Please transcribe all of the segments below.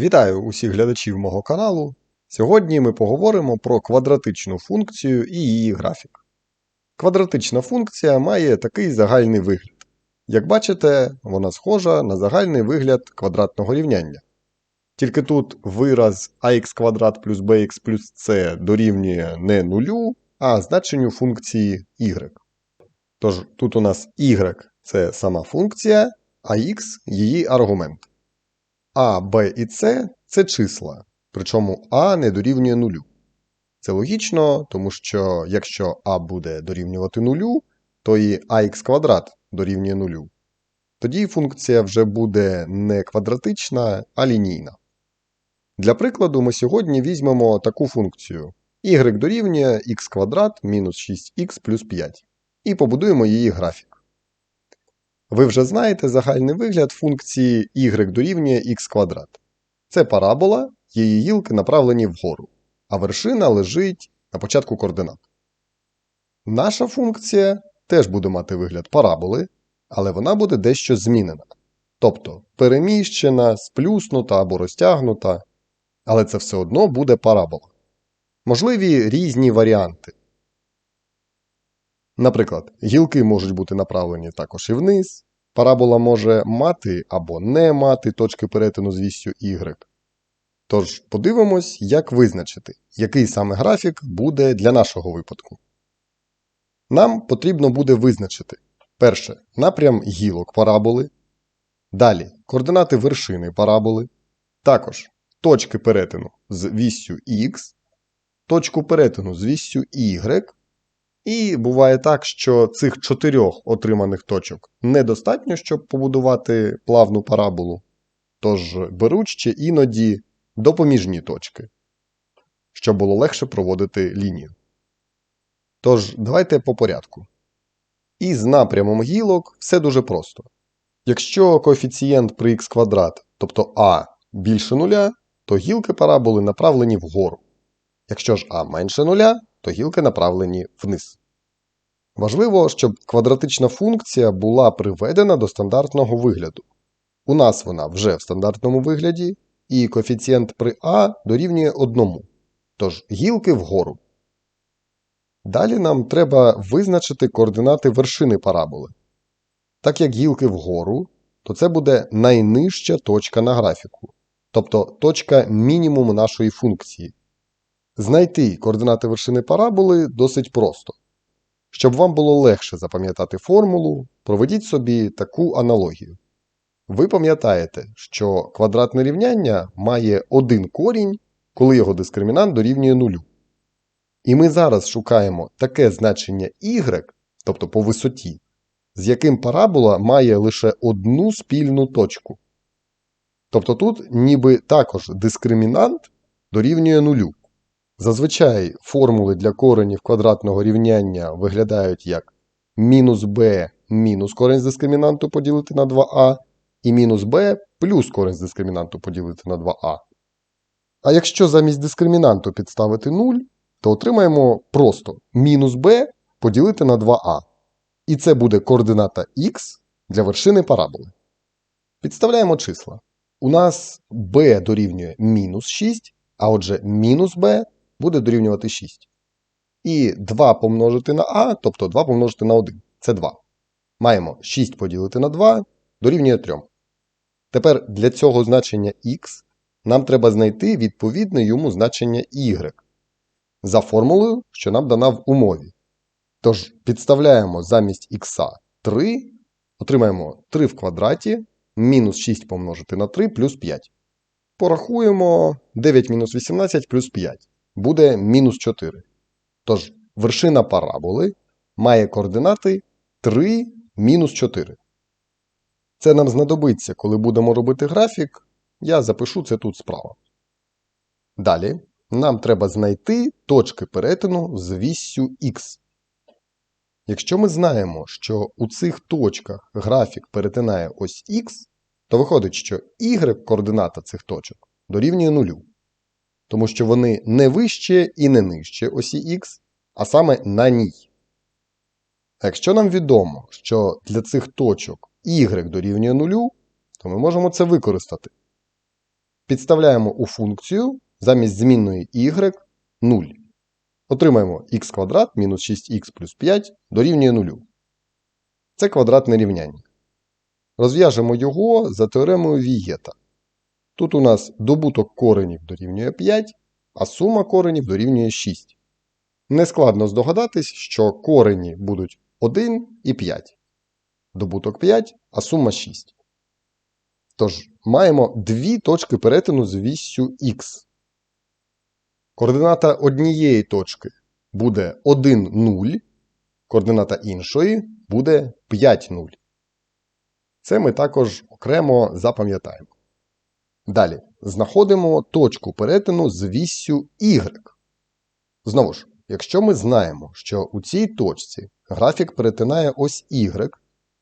Вітаю усіх глядачів мого каналу. Сьогодні ми поговоримо про квадратичну функцію і її графік. Квадратична функція має такий загальний вигляд. Як бачите, вона схожа на загальний вигляд квадратного рівняння. Тільки тут вираз ax квадрат плюс bx плюс c дорівнює не нулю, а значенню функції y. Тож тут у нас y це сама функція, а x її аргумент. А, Б і С це числа, причому А не дорівнює нулю. Це логічно, тому що якщо А буде дорівнювати нулю, то і АХ квадрат дорівнює нулю. Тоді функція вже буде не квадратична, а лінійна. Для прикладу, ми сьогодні візьмемо таку функцію y дорівнює х квадрат мінус 6х плюс 5 і побудуємо її графік. Ви вже знаєте загальний вигляд функції y дорівнює х квадрат. Це парабола, її гілки направлені вгору, а вершина лежить на початку координат. Наша функція теж буде мати вигляд параболи, але вона буде дещо змінена. Тобто переміщена, сплюснута або розтягнута, але це все одно буде парабола. Можливі різні варіанти. Наприклад, гілки можуть бути направлені також і вниз. Парабола може мати або не мати точки перетину з вісю y. Тож подивимось, як визначити, який саме графік буде для нашого випадку. Нам потрібно буде визначити перше напрям гілок параболи, далі координати вершини параболи, також точки перетину з віссю x, точку перетину з віссю y. І буває так, що цих чотирьох отриманих точок недостатньо, щоб побудувати плавну параболу, тож беруть ще іноді допоміжні точки, щоб було легше проводити лінію. Тож, давайте по порядку. І з напрямом гілок все дуже просто. Якщо коефіцієнт при х квадрат, тобто а більше нуля, то гілки параболи направлені вгору. Якщо ж а менше нуля, то гілки направлені вниз. Важливо, щоб квадратична функція була приведена до стандартного вигляду. У нас вона вже в стандартному вигляді, і коефіцієнт при а дорівнює 1, тож гілки вгору. Далі нам треба визначити координати вершини параболи. Так як гілки вгору, то це буде найнижча точка на графіку, тобто точка мінімуму нашої функції. Знайти координати вершини параболи досить просто. Щоб вам було легше запам'ятати формулу, проведіть собі таку аналогію. Ви пам'ятаєте, що квадратне рівняння має один корінь, коли його дискримінант дорівнює нулю. І ми зараз шукаємо таке значення y, тобто по висоті, з яким парабола має лише одну спільну точку. Тобто тут ніби також дискримінант дорівнює нулю. Зазвичай формули для коренів квадратного рівняння виглядають як мінус b мінус корень з дискримінанту поділити на 2а, і мінус b плюс корень з дискримінанту поділити на 2а. А якщо замість дискримінанту підставити 0, то отримаємо просто мінус b поділити на 2а. І це буде координата х для вершини параболи. Підставляємо числа. У нас b дорівнює мінус 6, а отже мінус b буде дорівнювати 6. І 2 помножити на а, тобто 2 помножити на 1 це 2. Маємо 6 поділити на 2 дорівнює 3. Тепер для цього значення х нам треба знайти відповідне йому значення y за формулою, що нам дана в умові. Тож підставляємо замість х 3, отримаємо 3 в квадраті, мінус 6 помножити на 3 плюс 5. Порахуємо 9 мінус 18 плюс 5 буде мінус 4. Тож вершина параболи має координати 3 мінус 4. Це нам знадобиться, коли будемо робити графік. Я запишу це тут справа. Далі нам треба знайти точки перетину з віссю х. Якщо ми знаємо, що у цих точках графік перетинає ось х, то виходить, що y координата цих точок дорівнює нулю тому що вони не вище і не нижче осі Х, а саме на ній. А якщо нам відомо, що для цих точок y дорівнює нулю, то ми можемо це використати. підставляємо у функцію замість змінної y 0. Отримаємо х квадрат мінус 6х плюс 5 дорівнює 0. Це квадратне рівняння. Розв'яжемо його за теоремою Вієта. Тут у нас добуток коренів дорівнює 5, а сума коренів дорівнює 6. Нескладно здогадатись, що корені будуть 1 і 5. Добуток 5, а сума 6. Тож, маємо дві точки перетину з віссю х. Координата однієї точки буде 1, 0, координата іншої буде 5, 0. Це ми також окремо запам'ятаємо. Далі знаходимо точку перетину з віссю y. Знову ж, якщо ми знаємо, що у цій точці графік перетинає ось y,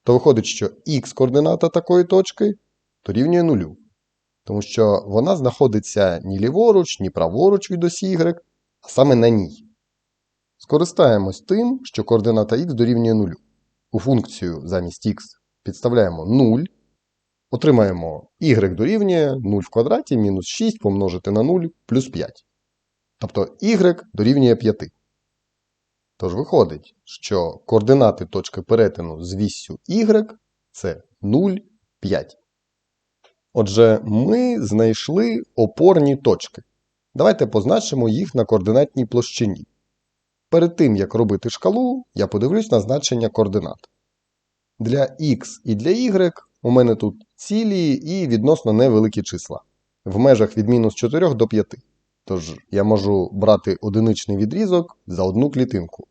то виходить, що x координата такої точки дорівнює 0. Тому що вона знаходиться ні ліворуч, ні праворуч від осі y, а саме на ній. Скористаємось тим, що координата x дорівнює 0. У функцію замість x підставляємо 0. Отримаємо y дорівнює 0 в квадраті мінус 6 помножити на 0 плюс 5. Тобто y дорівнює 5. Тож виходить, що координати точки перетину з віссю y це 0, 5. Отже, ми знайшли опорні точки. Давайте позначимо їх на координатній площині. Перед тим, як робити шкалу, я подивлюсь на значення координат. Для x і для y у мене тут цілі і відносно невеликі числа. В межах від мінус 4 до 5. Тож я можу брати одиничний відрізок за одну клітинку.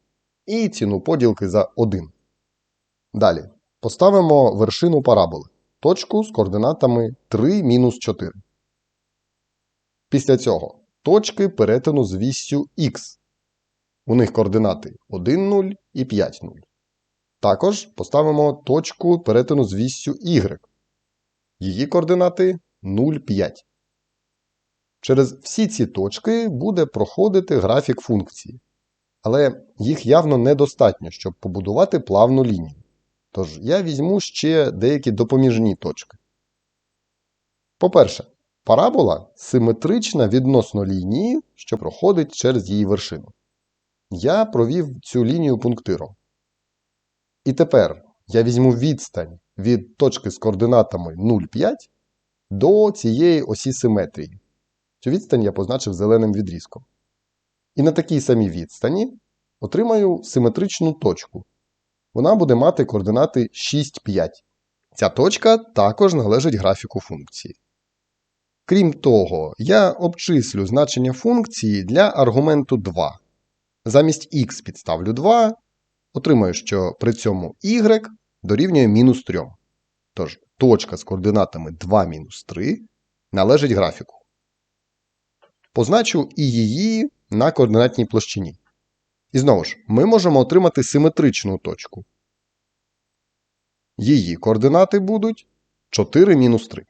І ціну поділки за 1. Далі. Поставимо вершину параболи. Точку з координатами 3 мінус 4. Після цього точки перетину з віссю х. У них координати 1, 0 і 5, 0. Також поставимо точку перетину з віссю y. Її координати 0, 5. Через всі ці точки буде проходити графік функції. Але їх явно недостатньо, щоб побудувати плавну лінію. Тож я візьму ще деякі допоміжні точки. По-перше, парабола симетрична відносно лінії, що проходить через її вершину. Я провів цю лінію пунктиром. І тепер я візьму відстань від точки з координатами 0,5 до цієї осі симетрії. Цю відстань я позначив зеленим відрізком. І на такій самій відстані отримаю симетричну точку. Вона буде мати координати 6, 5. Ця точка також належить графіку функції. Крім того, я обчислю значення функції для аргументу 2. Замість х підставлю 2, отримаю, що при цьому y дорівнює мінус 3. Тож точка з координатами 2 мінус 3 належить графіку. Позначу і її на координатній площині. І знову ж, ми можемо отримати симетричну точку. Її координати будуть 4 мінус 3.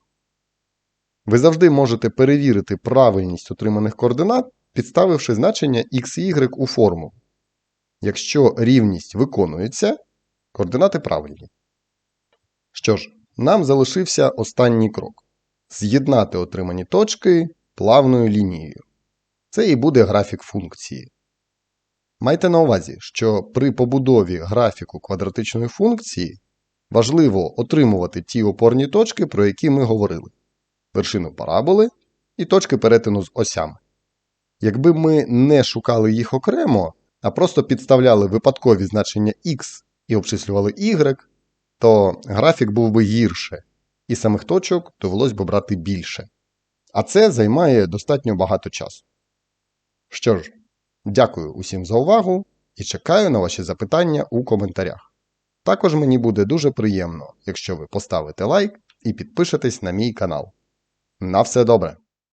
Ви завжди можете перевірити правильність отриманих координат, підставивши значення x і y у формулу. Якщо рівність виконується, координати правильні. Що ж, нам залишився останній крок з'єднати отримані точки плавною лінією. Це і буде графік функції. Майте на увазі, що при побудові графіку квадратичної функції важливо отримувати ті опорні точки, про які ми говорили: вершину параболи і точки перетину з осями. Якби ми не шукали їх окремо, а просто підставляли випадкові значення x і обчислювали y, то графік був би гірше, і самих точок довелось би брати більше. А це займає достатньо багато часу. Що ж, дякую усім за увагу і чекаю на ваші запитання у коментарях. Також мені буде дуже приємно, якщо ви поставите лайк і підпишетесь на мій канал. На все добре!